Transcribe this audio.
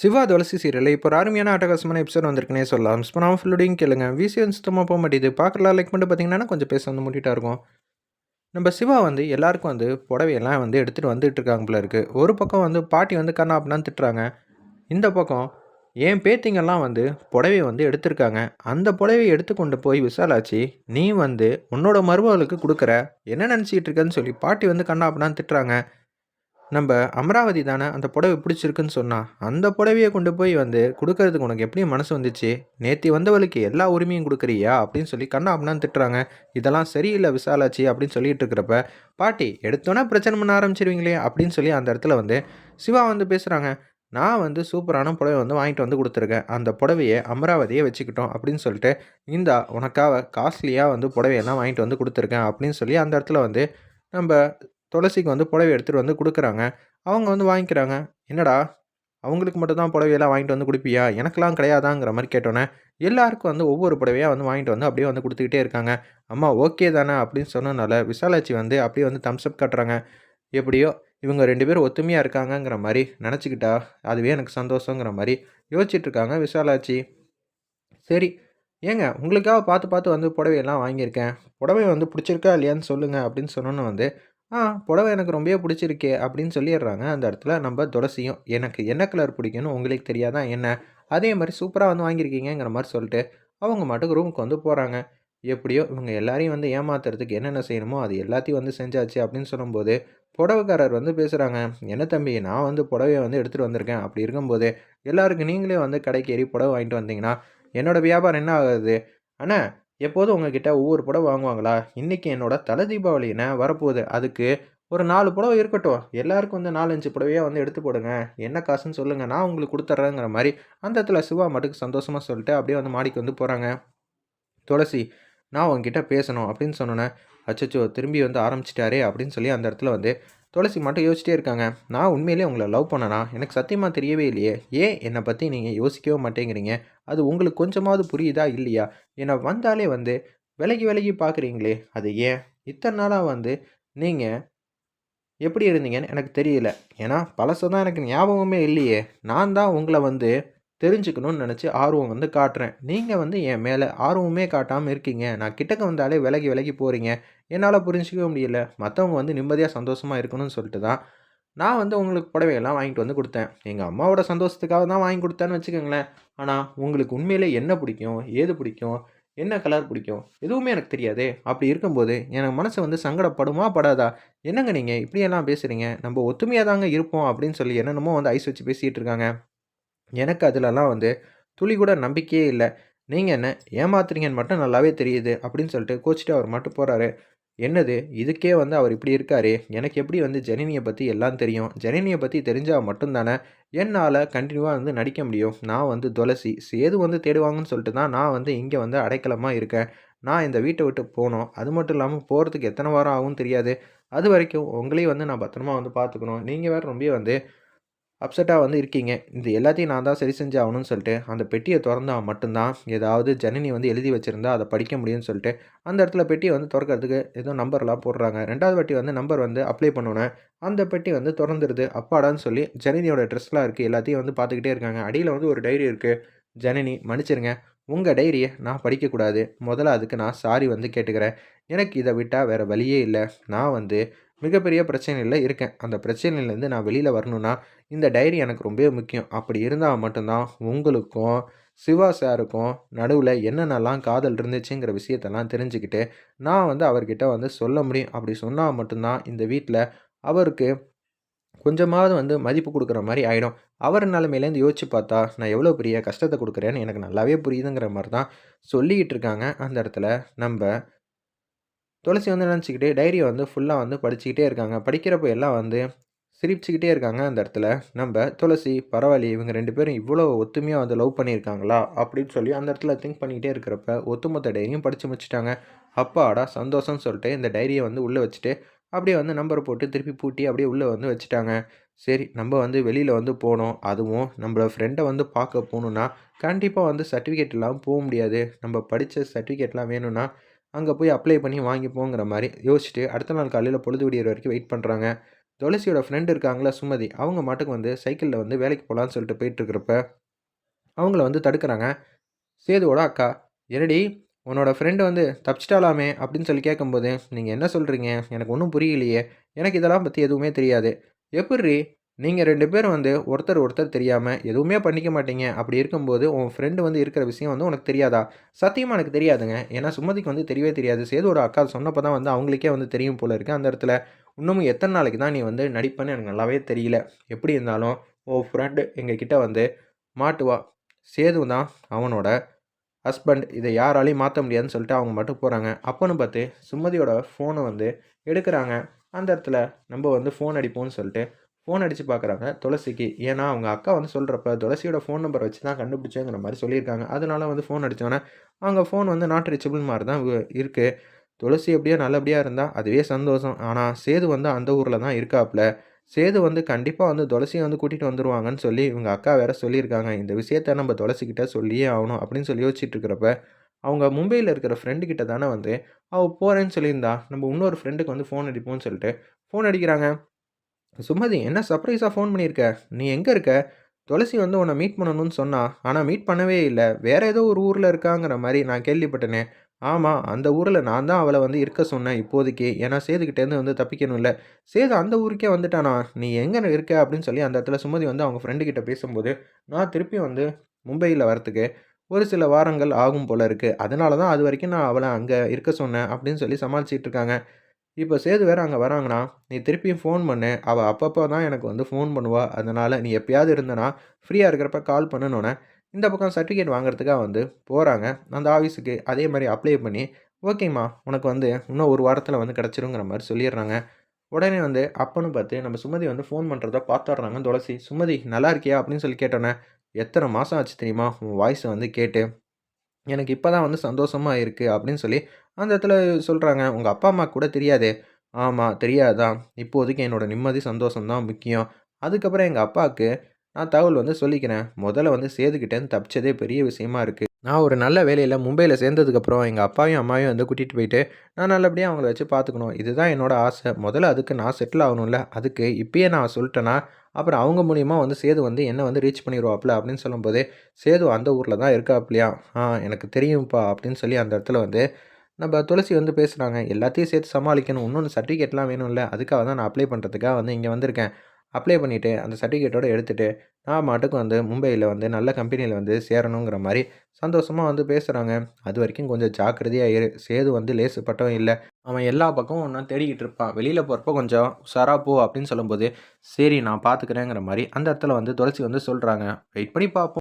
சிவா துளசி serial இப்போ ஒரு அருமையான ஆட்டகாசமான எபிசோட் வந்திருக்குனே சொல்லலாம். மிஸ் பண்ணாமல் ஃபுல்லோடையும் கேளுங்க. விசிஎன் சுத்தமாக போக மாட்டேது பார்க்கலாம் லைக் பண்ணிட்டு பார்த்தீங்கன்னா கொஞ்சம் பேச வந்து முட்டிட்டா இருக்கும். நம்ம சிவா வந்து எல்லாருக்கும் வந்து புடவையெல்லாம் வந்து எடுத்துகிட்டு வந்துட்டு இருக்காங்க போல இருக்குது ஒரு பக்கம் வந்து பாட்டி வந்து கண்ணா அப்படின்னு திட்டுறாங்க. இந்த பக்கம் என் பேத்திங்கெல்லாம் வந்து புடவையை வந்து எடுத்திருக்காங்க. அந்த புடவையை எடுத்து கொண்டு போய் விசாலாச்சு நீ வந்து உன்னோட மருமகளுக்கு கொடுக்குற என்ன நினச்சிக்கிட்டு இருக்கன்னு சொல்லி பாட்டி வந்து கண்ணா அப்படின்னு திட்டுறாங்க. நம்ம அமராவதி தானே அந்த புடவை பிடிச்சிருக்குன்னு சொன்னான் அந்த புடவையை கொண்டு போய் வந்து கொடுக்கறதுக்கு உனக்கு எப்படி மனசு வந்துச்சு? நேத்தி வந்தவளுக்கு எல்லா உரிமையும் கொடுக்குறியா? அப்படின்னு சொல்லி கண்ணா அப்படின்னு திட்டுறாங்க. இதெல்லாம் சரியில்லை விசாலாச்சி அப்படின்னு சொல்லிட்டு இருக்கிறப்ப பாட்டி எடுத்தோன்னே பிரச்சனை பண்ண ஆரம்பிச்சிருவீங்களே அப்படின்னு சொல்லி அந்த இடத்துல வந்து சிவா வந்து பேசுகிறாங்க நான் வந்து சூப்பரான புடவை வந்து வாங்கிட்டு வந்து கொடுத்துருக்கேன். அந்த புடவையை அமராவதியை வச்சுக்கிட்டோம் அப்படின்னு சொல்லிட்டு இந்தா உனக்காக காஸ்ட்லியாக வந்து புடவையெல்லாம் வாங்கிட்டு வந்து கொடுத்துருக்கேன் அப்படின்னு சொல்லி அந்த இடத்துல வந்து நம்ம துளசிக்கு வந்து புடவை எடுத்துகிட்டு வந்து கொடுக்குறாங்க. அவங்க வந்து வாங்கிக்கிறாங்க. என்னடா அவங்களுக்கு மட்டும் தான் புடவையெல்லாம் வாங்கிட்டு வந்து கொடுப்பியா? எனக்கெல்லாம் கிடையாதாங்கிற மாதிரி கேட்டோன்னே எல்லாருக்கும் வந்து ஒவ்வொரு புடவையாக வந்து வாங்கிட்டு வந்து அப்படியே வந்து கொடுத்துக்கிட்டே இருக்காங்க. அம்மா ஓகே தானே அப்படின்னு சொன்னனால விசாலாட்சி வந்து அப்படியே வந்து தம்ஸ்அப் காட்டுறாங்க. எப்படியோ இவங்க ரெண்டு பேரும் ஒத்துமையாக இருக்காங்கங்கிற மாதிரி நினச்சிக்கிட்டா அதுவே எனக்கு சந்தோஷங்கிற மாதிரி யோசிச்சுட்டு இருக்காங்க விசாலாட்சி. சரி ஏங்க உங்களுக்காக பார்த்து பார்த்து வந்து புடவையெல்லாம் வாங்கியிருக்கேன். புடவை வந்து பிடிச்சிருக்கா இல்லையான்னு சொல்லுங்கள் அப்படின்னு சொன்னோன்னு வந்து ஆ புடவை எனக்கு ரொம்பவே பிடிச்சிருக்கே அப்படின்னு சொல்லிடுறாங்க. அந்த இடத்துல நம்ம துளசியும் எனக்கு என்ன கலர் பிடிக்கும்னு உங்களுக்கு தெரியாதான் என்ன? அதே மாதிரி சூப்பராக வந்து வாங்கியிருக்கீங்கிற மாதிரி சொல்லிட்டு அவங்க மட்டுக்கு ரூமுக்கு வந்து போகிறாங்க எப்படியோ இவங்க எல்லாரையும் வந்து ஏமாத்துறதுக்கு என்னென்ன செய்யணுமோ அது எல்லாத்தையும் வந்து செஞ்சாச்சு அப்படின்னு சொல்லும்போது புடவைக்காரர் வந்து பேசுகிறாங்க என்ன தம்பி நான் வந்து புடவையை வந்து எடுத்துகிட்டு வந்திருக்கேன். அப்படி இருக்கும்போது எல்லாருக்கும் நீங்களே வந்து கடைக்கு ஏறி புடவை வாங்கிட்டு வந்தீங்கன்னா என்னோடய வியாபாரம் என்ன ஆகுது? அண்ணா எப்போதும் உங்ககிட்ட ஒவ்வொரு புடவை வாங்குவாங்களா? இன்றைக்கி என்னோட தலை தீபாவளின்னு வரப்போகுது. அதுக்கு ஒரு நாலு புடவை இருக்கட்டும். எல்லாருக்கும் வந்து நாலஞ்சு புடவையாக வந்து எடுத்து போடுங்க. என்ன காசுன்னு சொல்லுங்கள் நான் உங்களுக்கு கொடுத்துட்றேங்கிற மாதிரி அந்த இடத்துல சிவா மட்டுக்கு சந்தோஷமாக சொல்லிட்டு அப்படியே வந்து மாடிக்கு வந்து போகிறாங்க துளசி நான் உங்ககிட்ட பேசணும் அப்படின்னு சொன்னோன்னே அச்சச்சோ திரும்பி வந்து ஆரம்பிச்சிட்டாரே அப்படின்னு சொல்லி அந்த இடத்துல வந்து துளசி மட்டும் யோசிச்சிட்டே இருக்காங்க. நான் உண்மையிலே உங்களை லவ் பண்ணனா? எனக்கு சத்தியமாக தெரியவே இல்லையே. ஏன் என்னை பற்றி நீங்கள் யோசிக்கவே மாட்டேங்கிறீங்க? அது உங்களுக்கு கொஞ்சமாவது புரியுதா? இல்லையா? என்னை வந்தாலே வந்து விலகி விலகி பார்க்குறீங்களே? அது ஏன்? இத்தனை நாளாக வந்து நீங்கள் எப்படி இருந்தீங்கன்னு எனக்கு தெரியல. ஏன்னா பழசு தான் எனக்கு ஞாபகமே இல்லையே. நான் தான் உங்களை வந்து தெரிஞ்சுக்கணும்னு நினச்சி ஆர்வம் வந்து காட்டுறேன். நீங்கள் வந்து என் மேலே ஆர்வமே காட்டாமல் இருக்கீங்க. நான் கிட்டக்க வந்தாலே விலகி விலகி போகிறீங்க என்னால் புரிஞ்சிக்கவே முடியல. மற்றவங்க வந்து நிம்மதியாக சந்தோஷமாக இருக்கணும்னு சொல்லிட்டு தான் நான் வந்து உங்களுக்கு புடவையெல்லாம் வாங்கிட்டு வந்து கொடுத்தேன். எங்கள் அம்மாவோட சந்தோஷத்துக்காக தான் வாங்கி கொடுத்தேன்னு வச்சுக்கோங்களேன். ஆனால் உங்களுக்கு உண்மையிலே என்ன பிடிக்கும்? ஏது பிடிக்கும்? என்ன கலர் பிடிக்கும்? எதுவுமே எனக்கு தெரியாது. அப்படி இருக்கும்போது எனக்கு மனசு வந்து சங்கடப்படுமா படாதா? என்னங்க நீங்கள் இப்படியெல்லாம் பேசுகிறீங்க நம்ம ஒத்துமையாக தாங்க இருப்போம் அப்படின்னு சொல்லி என்னென்னமோ வந்து ஐஸ் வச்சு பேசிகிட்டு இருக்காங்க. எனக்கு அதிலலாம் வந்து துளி கூட நம்பிக்கையே இல்லை. நீங்கள் என்ன ஏமாத்துறீங்கன்னு மட்டும் நல்லாவே தெரியுது அப்படின்னு சொல்லிட்டு கோச்சிட்டு அவர் மட்டும் போகிறாரு என்னது? இதுக்கே வந்து அவர் இப்படி இருக்காரு. எனக்கு எப்படி வந்து ஜெனினியை பற்றி எல்லாம் தெரியும்? ஜெனினியை பற்றி தெரிஞ்சால் மட்டும்தானே என்னால் கண்டினியூவாக வந்து நடிக்க முடியும்? நான் வந்து துளசி. சேது வந்து தேடுவாங்கன்னு சொல்லிட்டு தான் நான் வந்து இங்கே வந்து அடைக்கலமாக இருக்கேன். நான் இந்த வீட்டை விட்டு போனோம் அது மட்டும் இல்லாமல் போகிறதுக்கு எத்தனை வாரம் ஆகும் தெரியாது. அது வரைக்கும் உங்களையும் வந்து நான் பத்திரமா வந்து பார்த்துக்கணும். நீங்கள் வேறு ரொம்ப வந்து அப்செட்டாக வந்து இருக்கீங்க. இது எல்லாத்தையும் நான் தான் சரி செஞ்சு ஆகணும்னு சொல்லிட்டு அந்த பெட்டியை திறந்தால் மட்டும்தான் ஏதாவது ஜனனி வந்து எழுதி வச்சுருந்தா அதை படிக்க முடியும்னு சொல்லிட்டு அந்த இடத்துல பெட்டியை வந்து திறக்கிறதுக்கு ஏதோ நம்பர்லாம் போடுறாங்க. ரெண்டாவது பெட்டி வந்து நம்பர் வந்து அப்ளை பண்ணோன்னே அந்த பெட்டி வந்து திறந்துருது. அப்பாடான்னு சொல்லி ஜனனியோட ட்ரெஸ்லாம் இருக்குது எல்லாத்தையும் வந்து பார்த்துக்கிட்டே இருக்காங்க. அடியில் வந்து ஒரு டைரி இருக்குது ஜனனி மன்னிச்சிருங்க உங்கள் டைரியை நான் படிக்கக்கூடாது. முதல்ல அதுக்கு நான் சாரி வந்து கேட்டுக்கிறேன். எனக்கு இதை விட்டால் வேறு வழியே இல்லை. நான் வந்து மிகப்பெரிய பிரச்சனையில் இருக்கேன். அந்த பிரச்சனையிலேருந்து நான் வெளியில் வரணுன்னா இந்த டைரி எனக்கு ரொம்பவே முக்கியம். அப்படி இருந்தால் மட்டும்தான் உங்களுக்கும் சிவா சாருக்கும் நடுவில் என்னென்னலாம் காதல் இருந்துச்சுங்கிற விஷயத்தெல்லாம் தெரிஞ்சுக்கிட்டு நான் வந்து அவர்கிட்ட வந்து சொல்ல முடியும். அப்படி சொன்னால் மட்டும்தான் இந்த வீட்டில் அவருக்கு கொஞ்சமாவது வந்து மதிப்பு கொடுக்குற மாதிரி ஆகிடும் அவர் நிலமையிலேருந்து யோசிச்சு பார்த்தா நான் எவ்வளோ பெரிய கஷ்டத்தை கொடுக்குறேன்னு எனக்கு நல்லாவே புரியுதுங்கிற மாதிரி தான் சொல்லிக்கிட்டு இருக்காங்க. அந்த இடத்துல நம்ம துளசி வந்து நினச்சிக்கிட்டு டைரியை வந்து ஃபுல்லாக வந்து படிச்சுக்கிட்டே இருக்காங்க. படிக்கிறப்போ எல்லாம் வந்து சிரிச்சுக்கிட்டே இருக்காங்க அந்த இடத்துல. நம்ம துளசி பரவாயில்ல இவங்க ரெண்டு பேரும் இவ்வளோ ஒத்துமையாக வந்து லவ் பண்ணியிருக்காங்களா? அப்படின்னு சொல்லி அந்த இடத்துல திங்க் பண்ணிக்கிட்டே இருக்கிறப்ப ஒத்துமொத்த டைரியும் படித்து முடிச்சிட்டாங்க. அப்பாடா சந்தோஷம்னு சொல்லிட்டு இந்த டைரியை வந்து உள்ளே வச்சுட்டு அப்படியே வந்து நம்பரை போட்டு திருப்பி பூட்டி அப்படியே உள்ளே வந்து வச்சுட்டாங்க. சரி நம்ம வந்து வெளியில் வந்து போனோம். அதுவும் நம்மளோட ஃப்ரெண்டை வந்து பார்க்க போகணுன்னா கண்டிப்பாக வந்து சர்டிஃபிகேட் இல்லாமல் போக முடியாது. நம்ம படித்த சர்டிஃபிகேட்லாம் வேணும்னா அங்கே போய் அப்ளை பண்ணி வாங்கிப்போங்கிற மாதிரி யோசிச்சுட்டு அடுத்த நாள் காலையில் பொழுது விடியிற வரைக்கும் வெயிட் பண்ணுறாங்க துளசியோட ஃப்ரெண்டு இருக்காங்களா சுமதி அவங்க மாட்டுக்கு வந்து சைக்கிளில் வந்து வேலைக்கு போகலான்னு சொல்லிட்டு போயிட்டுருக்கிறப்ப அவங்கள வந்து தடுக்கிறாங்க. சேதுவோட அக்கா என்னடி உன்னோட ஃப்ரெண்டு வந்து தப்பிச்சிட்டாலாமே? அப்படின்னு சொல்லி கேட்கும்போது நீங்கள் என்ன சொல்கிறீங்க எனக்கு ஒன்றும் புரியலையே. எனக்கு இதெல்லாம் பற்றி எதுவுமே தெரியாது. எப்படி நீங்கள் ரெண்டு பேரும் வந்து ஒருத்தர் ஒருத்தர் தெரியாமல் எதுவுமே பண்ணிக்க மாட்டீங்க. அப்படி இருக்கும்போது உன் ஃப்ரெண்டு வந்து இருக்கிற விஷயம் வந்து உனக்கு தெரியாதா? சத்தியமாக எனக்கு தெரியாதுங்க. ஏன்னா சுமதிக்கு வந்து தெரியவே தெரியாது. சேதுவோட அக்கா சொன்னப்போ தான் வந்து அவங்களுக்கே வந்து தெரியும் போல இருக்குது அந்த இடத்துல. இன்னமும் எத்தனை நாளைக்கு தான் நீ வந்து நடிப்பேன்னு எனக்கு நல்லாவே தெரியல. எப்படி இருந்தாலும் ஓ ஃப்ரெண்டு எங்ககிட்ட வந்து மாட்டுவா சேது தான் அவனோட ஹஸ்பண்ட் இதை யாராலையும் மாற்ற முடியாதுன்னு சொல்லிட்டு அவங்க மட்டும் போகிறாங்க அப்போன்னு பார்த்து சுமதியோட ஃபோனை வந்து எடுக்கிறாங்க. அந்த இடத்துல நம்ம வந்து ஃபோன் அடிப்போம்னு சொல்லிட்டு ஃபோன் அடித்து பார்க்குறாங்க துளசிக்கு. ஏன்னா அவங்க அக்கா வந்து சொல்கிறப்ப துளசியோட ஃபோன் நம்பர் வச்சு தான் கண்டுபிடிச்சேங்கிற மாதிரி சொல்லியிருக்காங்க. அதனால வந்து ஃபோன் அடித்தோன்னே அவங்க ஃபோன் வந்து நாட் ரீச்சபிள் மாதிரி தான் இருக்குது துளசி எப்படியோ நல்லபடியாக இருந்தால் அதுவே சந்தோஷம். ஆனால் சேது வந்து அந்த ஊரில் தான் இருக்காப்புல சேது வந்து கண்டிப்பாக வந்து துளசியை வந்து கூட்டிகிட்டு வந்துடுவாங்கன்னு சொல்லி இவங்க அக்கா வேற சொல்லியிருக்காங்க. இந்த விஷயத்த நம்ம துளசிக்கிட்ட சொல்லியே ஆகணும் அப்படின்னு சொல்லி யோசிச்சுட்டு இருக்கிறப்ப அவங்க மும்பையில் இருக்கிற ஃப்ரெண்டு கிட்ட தானே வந்து அவள் போகிறேன்னு சொல்லியிருந்தா நம்ம இன்னொரு ஃப்ரெண்டுக்கு வந்து ஃபோன் அடிப்போம்னு சொல்லிட்டு ஃபோன் அடிக்கிறாங்க. சுமதி என்ன சர்ப்ரைஸாக ஃபோன் பண்ணியிருக்க? நீ எங்கே இருக்க? துளசி வந்து உன்னை மீட் பண்ணணும்னு சொன்னா ஆனால் மீட் பண்ணவே இல்லை. வேற ஏதோ ஒரு ஊரில் இருக்காங்கிற மாதிரி நான் கேள்விப்பட்டேனே. ஆமாம் அந்த ஊரில் நான் தான் அவளை வந்து இருக்க சொன்னேன் இப்போதைக்கு. ஏன்னா சேதுக்கிட்டேருந்து வந்து தப்பிக்கணும்ல. சேது அந்த ஊருக்கே வந்துட்டானா? நீ எங்கே இருக்க? அப்படின்னு சொல்லி அந்த இடத்துல சுமதி வந்து அவங்க ஃப்ரெண்டு கிட்ட பேசும்போது நான் திருப்பி வந்து மும்பையில் வரத்துக்கு ஒரு சில வாரங்கள் ஆகும் போல இருக்குது அதனால தான் அது வரைக்கும் நான் அவளை அங்கே இருக்க சொன்னேன் அப்படின்னு சொல்லி சமாளிச்சிட்டு இருக்காங்க. இப்போ சேது வேறு அங்கே வராங்கன்னா நீ திருப்பியும் ஃபோன் பண்ணு. அவள் அப்பப்போ தான் எனக்கு வந்து ஃபோன் பண்ணுவா. அதனால் நீ எப்பயாவது இருந்தனா ஃப்ரீயாக இருக்கிறப்ப கால் பண்ணணுன்னே இந்த பக்கம் சர்டிஃபிகேட் வாங்குறதுக்காக வந்து போகிறாங்க அந்த ஆஃபீஸுக்கு அதே மாதிரி அப்ளை பண்ணி ஓகேம்மா உனக்கு வந்து இன்னும் ஒரு வாரத்தில் வந்து கிடச்சிருங்கிற மாதிரி சொல்லிடுறாங்க. உடனே வந்து அப்பன்னு பார்த்து நம்ம சுமதி வந்து ஃபோன் பண்ணுறத பார்த்துட்றாங்க. துளசி சுமதி நல்லா இருக்கியா? அப்படின்னு சொல்லி கேட்டோன்னே எத்தனை மாதம் ஆச்சு தெரியுமா? உன் வாய்ஸை வந்து கேட்டு. எனக்கு இப்போ தான் வந்து சந்தோஷமாக இருக்குது அப்படின்னு சொல்லி அந்த இடத்துல சொல்கிறாங்க உங்கள் அப்பா அம்மா கூட தெரியாதே. ஆமாம் தெரியாதான் இப்போதைக்கு என்னோடய நிம்மதி சந்தோஷம் தான் முக்கியம். அதுக்கப்புறம் எங்கள் அப்பாவுக்கு நான் தகவல் வந்து சொல்லிக்கிறேன். முதல்ல வந்து சேதுக்கிட்டேருந்து தப்பிச்சதே பெரிய விஷயமா இருக்குது நான் ஒரு நல்ல வேலையில் மும்பையில் சேர்ந்ததுக்கப்புறம் எங்கள் அப்பாவையும் அம்மாவையும் வந்து கூட்டிகிட்டு போயிட்டு நான் நல்லபடியாக அவங்கள வச்சு பார்த்துக்கணும் இதுதான் என்னோட ஆசை. முதல்ல அதுக்கு நான் செட்டில் ஆகணும்ல. அதுக்கு இப்பயே நான் சொல்லிட்டேன்னா அப்புறம் அவங்க மூலியமாக வந்து சேது வந்து என்ன வந்து ரீச் பண்ணிடுவாப்ல அப்படின்னு சொல்லும்போது சேது அந்த ஊரில் தான் இருக்காப்லையா ஆ எனக்கு தெரியும்ப்பா அப்படின்னு சொல்லி அந்த இடத்துல வந்து நம்ம துளசி வந்து பேசுகிறாங்க எல்லாத்தையும் சேர்த்து சமாளிக்கணும். இன்னொன்று சர்டிஃபிகேட்லாம் வேணும்ல. அதுக்காக தான் நான் அப்ளை பண்ணுறதுக்காக வந்து இங்கே வந்திருக்கேன். அப்ளை பண்ணிவிட்டு அந்த சர்டிஃபிகேட்டோட எடுத்துகிட்டு நான் மாட்டுக்கு வந்து மும்பையில் வந்து நல்ல கம்பெனியில் வந்து சேரணுங்கிற மாதிரி சந்தோஷமாக வந்து பேசுகிறாங்க அது வரைக்கும் கொஞ்சம் ஜாக்கிரதையாக இரு. சேது வந்து லேசு பட்டவன் இல்லை. அவன் எல்லா பக்கமும் ஒன்றும் தேடிக்கிட்டு இருப்பான் வெளியில் போகிறப்ப கொஞ்சம் உஷாரா போ அப்படின்னு சொல்லும்போது சரி நான் பார்த்துக்கிறேங்கிற மாதிரி அந்த இடத்துல வந்து துளசி வந்து சொல்கிறாங்க வெயிட் பண்ணி பார்ப்போம்